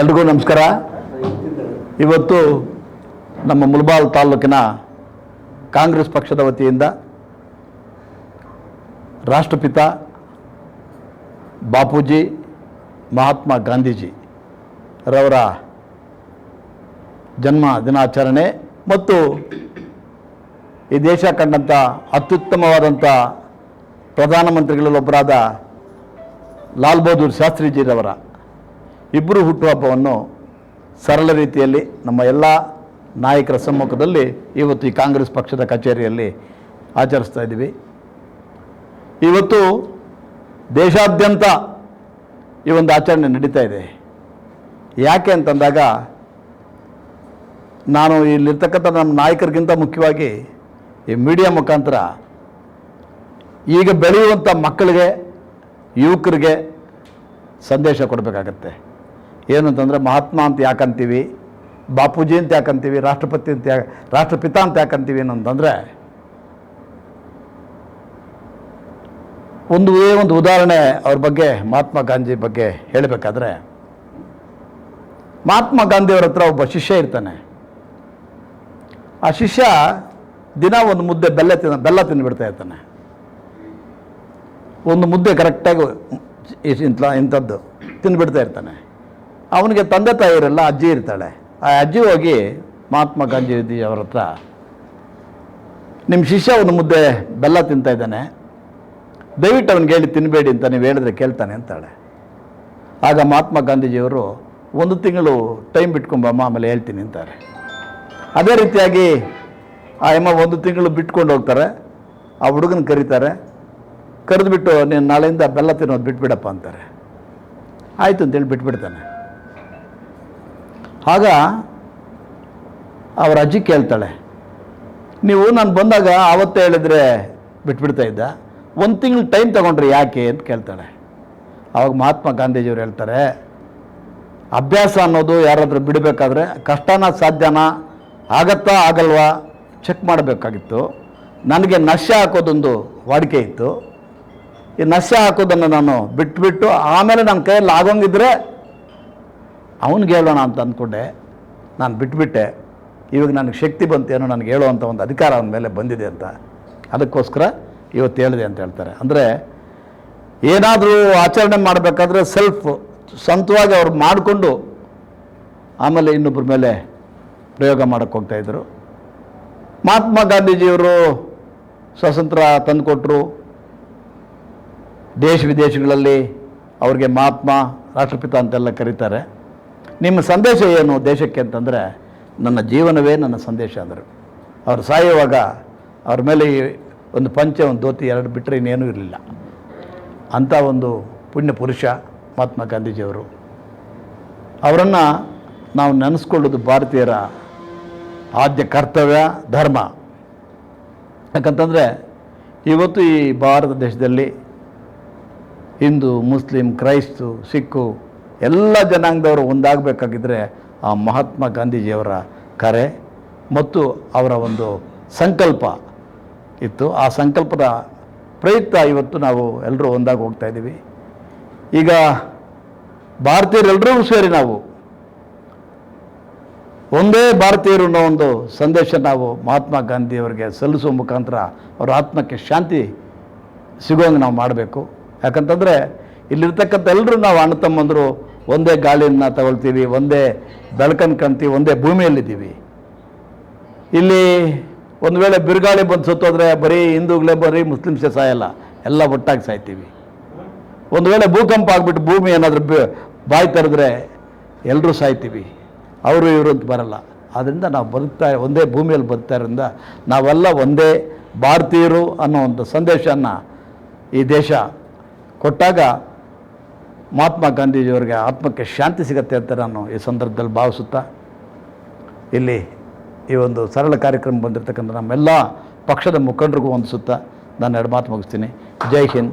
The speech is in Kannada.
ಎಲ್ರಿಗೂ ನಮಸ್ಕಾರ. ಇವತ್ತು ನಮ್ಮ ಮುಲ್ಬಾಲ್ ತಾಲೂಕಿನ ಕಾಂಗ್ರೆಸ್ ಪಕ್ಷದ ವತಿಯಿಂದ ರಾಷ್ಟ್ರಪಿತ ಬಾಪೂಜಿ ಮಹಾತ್ಮ ಗಾಂಧೀಜಿ ರವರ ಜನ್ಮ ದಿನಾಚರಣೆ ಮತ್ತು ಈ ದೇಶ ಕಂಡಂಥ ಅತ್ಯುತ್ತಮವಾದಂಥ ಪ್ರಧಾನಮಂತ್ರಿಗಳಲ್ಲೊಬ್ಬರಾದ ಲಾಲ್ ಬಹದ್ದೂರ್ ಶಾಸ್ತ್ರಿಜಿರವರ ಇಬ್ಬರು ಹುಟ್ಟುಹಬ್ಬವನ್ನು ಸರಳ ರೀತಿಯಲ್ಲಿ ನಮ್ಮ ಎಲ್ಲ ನಾಯಕರ ಸಮ್ಮುಖದಲ್ಲಿ ಇವತ್ತು ಈ ಕಾಂಗ್ರೆಸ್ ಪಕ್ಷದ ಕಚೇರಿಯಲ್ಲಿ ಆಚರಿಸ್ತಾ ಇದ್ದೀವಿ. ಇವತ್ತು ದೇಶಾದ್ಯಂತ ಈ ಒಂದು ಆಚರಣೆ ನಡೀತಾ ಇದೆ. ಯಾಕೆ ಅಂತಂದಾಗ ನಾನು ಇಲ್ಲಿರ್ತಕ್ಕಂಥ ನಮ್ಮ ನಾಯಕರಿಗಿಂತ ಮುಖ್ಯವಾಗಿ ಈ ಮೀಡಿಯಾ ಮುಖಾಂತರ ಈಗ ಬೆಳೆಯುವಂಥ ಮಕ್ಕಳಿಗೆ, ಯುವಕರಿಗೆ ಸಂದೇಶ ಕೊಡಬೇಕಾಗತ್ತೆ. ಏನು ಅಂತಂದರೆ ಮಹಾತ್ಮ ಅಂತ ಯಾಕಂತೀವಿ, ಬಾಪೂಜಿ ಅಂತ ಯಾಕಂತೀವಿ, ರಾಷ್ಟ್ರಪತಿ ಅಂತ ಯಾ, ರಾಷ್ಟ್ರಪಿತ ಅಂತ ಯಾಕಂತೀವಿ ಏನಂತಂದರೆ, ಒಂದು ಏ ಒಂದು ಉದಾಹರಣೆ ಅವ್ರ ಬಗ್ಗೆ, ಮಹಾತ್ಮ ಗಾಂಧಿ ಬಗ್ಗೆ ಹೇಳಬೇಕಾದ್ರೆ, ಮಹಾತ್ಮ ಗಾಂಧಿಯವ್ರ ಹತ್ರ ಒಬ್ಬ ಶಿಷ್ಯ ಇರ್ತಾನೆ. ಆ ಶಿಷ್ಯ ದಿನ ಒಂದು ಮುದ್ದೆ ಬೆಲ್ಲ ತಿನ್ನ ಬೆಲ್ಲ ತಿನ್ಬಿಡ್ತಾ ಇರ್ತಾನೆ. ಒಂದು ಮುದ್ದೆ ಕರೆಕ್ಟಾಗಿ ಇಂಥ, ಇಂಥದ್ದು ತಿನ್ಬಿಡ್ತಾ ಇರ್ತಾನೆ. ಅವನಿಗೆ ತಂದೆ ತಾಯಿಯರೆಲ್ಲ ಅಜ್ಜಿ ಇರ್ತಾಳೆ. ಆ ಅಜ್ಜಿ ಹೋಗಿ ಮಹಾತ್ಮ ಗಾಂಧೀಜಿ ಅವ್ರ ಹತ್ರ ನಿಮ್ಮ ಶಿಷ್ಯ ಒಂದು ಮುದ್ದೆ ಬೆಲ್ಲ ತಿಂತಾ ಇದ್ದಾನೆ. ದಯವಿಟ್ಟು ಅವನಿಗೆ ಹೇಳಿ ತಿನ್ನಬೇಡಿ ಅಂತ ನೀವು ಹೇಳಿದ್ರೆ ಕೇಳ್ತಾನೆ ಅಂತಾಳೆ. ಆಗ ಮಹಾತ್ಮ ಗಾಂಧೀಜಿಯವರು ಒಂದು ತಿಂಗಳು ಟೈಮ್ ಬಿಟ್ಕೊಂಬಮ್ಮ ಆಮೇಲೆ ಹೇಳ್ತೀನಿ ಅಂತಾರೆ. ಅದೇ ರೀತಿಯಾಗಿ ಆ ಅಮ್ಮ ಒಂದು ತಿಂಗಳು ಬಿಟ್ಕೊಂಡು ಹೋಗ್ತಾರೆ. ಆ ಹುಡುಗನ ಕರೀತಾರೆ. ಕರೆದುಬಿಟ್ಟು ನೀನು ನಾಳೆಯಿಂದ ಬೆಲ್ಲ ತಿನ್ನೋದು ಬಿಟ್ಬಿಡಪ್ಪ ಅಂತಾರೆ. ಆಯಿತು ಅಂತೇಳಿ ಬಿಟ್ಬಿಡ್ತಾನೆ. ಆಗ ಅವರ ಅಜ್ಜಿ ಕೇಳ್ತಾಳೆ, ನೀವು ನಾನು ಬಂದಾಗ ಆವತ್ತೇ ಹೇಳಿದ್ರೆ ಬಿಟ್ಬಿಡ್ತಾ ಇದ್ದ? ಒಂದು ತಿಂಗಳು ಟೈಮ್ ತೊಗೊಂಡ್ರಿ ಯಾಕೆ? ಅಂತ ಕೇಳ್ತಾಳೆ. ಆವಾಗ ಮಹಾತ್ಮ ಗಾಂಧೀಜಿಯವರು ಹೇಳ್ತಾರೆ, ಅಭ್ಯಾಸ ಅನ್ನೋದು ಯಾರಾದರೂ ಬಿಡಬೇಕಾದ್ರೆ ಕಷ್ಟನ ಸಾಧ್ಯನ ಆಗತ್ತಾ ಆಗಲ್ವಾ ಚೆಕ್ ಮಾಡಬೇಕಾಗಿತ್ತು. ನನಗೆ ನಶ್ಯ ಹಾಕೋದೊಂದು ವಾಡಿಕೆ ಇತ್ತು. ಈ ನಶ್ಯ ಹಾಕೋದನ್ನು ನಾನು ಬಿಟ್ಟುಬಿಟ್ಟು ಆಮೇಲೆ ನನ್ನ ಕೈಯಲ್ಲಿ ಆಗೋಂಗಿದ್ರೆ ಅವನಿಗೆ ಹೇಳೋಣ ಅಂತ ಅಂದ್ಕೊಂಡೆ. ನಾನು ಬಿಟ್ಬಿಟ್ಟೆ. ಇವಾಗ ನನಗೆ ಶಕ್ತಿ ಬಂತೇನೋ ನನಗೆ ಹೇಳುವಂಥ ಒಂದು ಅಧಿಕಾರ ಅವನ ಮೇಲೆ ಬಂದಿದೆ ಅಂತ. ಅದಕ್ಕೋಸ್ಕರ ಇವತ್ತು ಹೇಳಿದೆ ಅಂತ ಹೇಳ್ತಾರೆ. ಅಂದರೆ ಏನಾದರೂ ಆಚರಣೆ ಮಾಡಬೇಕಾದ್ರೆ ಸೆಲ್ಫ್ ಸ್ವಂತವಾಗಿ ಅವ್ರು ಮಾಡಿಕೊಂಡು ಆಮೇಲೆ ಇನ್ನೊಬ್ಬರ ಮೇಲೆ ಪ್ರಯೋಗ ಮಾಡೋಕ್ಕೆ ಹೋಗ್ತಾಯಿದ್ರು ಮಹಾತ್ಮ ಗಾಂಧೀಜಿಯವರು ಸ್ವಾತಂತ್ರ್ಯ ತಂದುಕೊಟ್ರು. ದೇಶ ವಿದೇಶಗಳಲ್ಲಿ ಅವ್ರಿಗೆ ಮಹಾತ್ಮ, ರಾಷ್ಟ್ರಪಿತ ಅಂತೆಲ್ಲ ಕರೀತಾರೆ. ನಿಮ್ಮ ಸಂದೇಶ ಏನು ದೇಶಕ್ಕೆ ಅಂತಂದರೆ, ನನ್ನ ಜೀವನವೇ ನನ್ನ ಸಂದೇಶ ಅಂದರು. ಅವ್ರು ಸಾಯುವಾಗ ಅವ್ರ ಮೇಲೆ ಒಂದು ಪಂಚೆ, ಒಂದು ಧೋತಿ ಎರಡು ಬಿಟ್ಟರೆ ಇನ್ನೇನೂ ಇರಲಿಲ್ಲ. ಅಂಥ ಒಂದು ಪುಣ್ಯ ಪುರುಷ ಮಹಾತ್ಮ ಗಾಂಧೀಜಿಯವರು. ಅವರನ್ನು ನಾವು ನೆನೆಸ್ಕೊಳ್ಳೋದು ಭಾರತೀಯರ ಆದ್ಯ ಕರ್ತವ್ಯ, ಧರ್ಮ. ಯಾಕಂತಂದರೆ, ಇವತ್ತು ಈ ಭಾರತ ದೇಶದಲ್ಲಿ ಹಿಂದೂ, ಮುಸ್ಲಿಂ, ಕ್ರೈಸ್ತು, ಸಿಕ್ಕು ಎಲ್ಲ ಜನಾಂಗದವರು ಒಂದಾಗಬೇಕಾಗಿದ್ದರೆ ಆ ಮಹಾತ್ಮ ಗಾಂಧೀಜಿಯವರ ಕರೆ ಮತ್ತು ಅವರ ಒಂದು ಸಂಕಲ್ಪ ಇತ್ತು. ಆ ಸಂಕಲ್ಪದ ಪ್ರಯುಕ್ತ ಇವತ್ತು ನಾವು ಎಲ್ಲರೂ ಒಂದಾಗಿ ಹೋಗ್ತಾ ಇದ್ದೀವಿ. ಈಗ ಭಾರತೀಯರೆಲ್ಲರೂ ಸೇರಿ ನಾವು ಒಂದೇ ಭಾರತೀಯರು ಅನ್ನೋ ಒಂದು ಸಂದೇಶ ನಾವು ಮಹಾತ್ಮ ಗಾಂಧಿಯವರಿಗೆ ಸಲ್ಲಿಸುವ ಮುಖಾಂತರ ಅವರ ಆತ್ಮಕ್ಕೆ ಶಾಂತಿ ಸಿಗೋಂಗೆ ನಾವು ಮಾಡಬೇಕು. ಯಾಕಂತಂದರೆ ಇಲ್ಲಿರ್ತಕ್ಕಂಥ ಎಲ್ಲರೂ ನಾವು ಅಣ್ಣ ತಮ್ಮಂದರು ಒಂದೇ ಗಾಳಿಯನ್ನ ತಗೊಳ್ತೀವಿ, ಒಂದೇ ಬೆಳಕನ್ನು ಕಾಣ್ತೀವಿ, ಒಂದೇ ಭೂಮಿಯಲ್ಲಿದ್ದೀವಿ. ಇಲ್ಲಿ ಒಂದು ವೇಳೆ ಬಿರುಗಾಳಿ ಬಂದು ಸುತ್ತೋದ್ರೆ ಬರೀ ಹಿಂದೂಗಳೇ ಬರೀ ಮುಸ್ಲಿಮ್ಸೇ ಸಾಯಲ್ಲ, ಎಲ್ಲ ಒಟ್ಟಾಗಿ ಸಾಯ್ತೀವಿ. ಒಂದು ವೇಳೆ ಭೂಕಂಪ ಆಗಿಬಿಟ್ಟು ಭೂಮಿ ಏನಾದರೂ ಬಾಯಿ ತೆರೆದ್ರೆ ಎಲ್ಲರೂ ಸಾಯ್ತೀವಿ. ಅವರು ಇವರು ಅಂತ ಬರಲ್ಲ. ಆದ್ದರಿಂದ ನಾವು ಬದುಕ್ತಾ, ಒಂದೇ ಭೂಮಿಯಲ್ಲಿ ಬದುಕ್ತಾ ಇರೋದ್ರಿಂದ ನಾವೆಲ್ಲ ಒಂದೇ ಭಾರತೀಯರು ಅನ್ನೋ ಒಂದು ಸಂದೇಶನ ಈ ದೇಶ ಕೊಟ್ಟಾಗ ಮಹಾತ್ಮ ಗಾಂಧೀಜಿಯವರಿಗೆ ಆತ್ಮಕ್ಕೆ ಶಾಂತಿ ಸಿಗತ್ತೆ ಅಂತ ನಾನು ಈ ಸಂದರ್ಭದಲ್ಲಿ ಭಾವಿಸುತ್ತಾ, ಇಲ್ಲಿ ಈ ಒಂದು ಸರಳ ಕಾರ್ಯಕ್ರಮ ಬಂದಿರತಕ್ಕಂಥ ನಮ್ಮೆಲ್ಲ ಪಕ್ಷದ ಮುಖಂಡರಿಗೂ ಹೊಂದಿಸುತ್ತಾ ನಾನು ಎರಡು ಮಾತು ಮುಗಿಸ್ತೀನಿ. ಜೈ ಹಿಂದ್.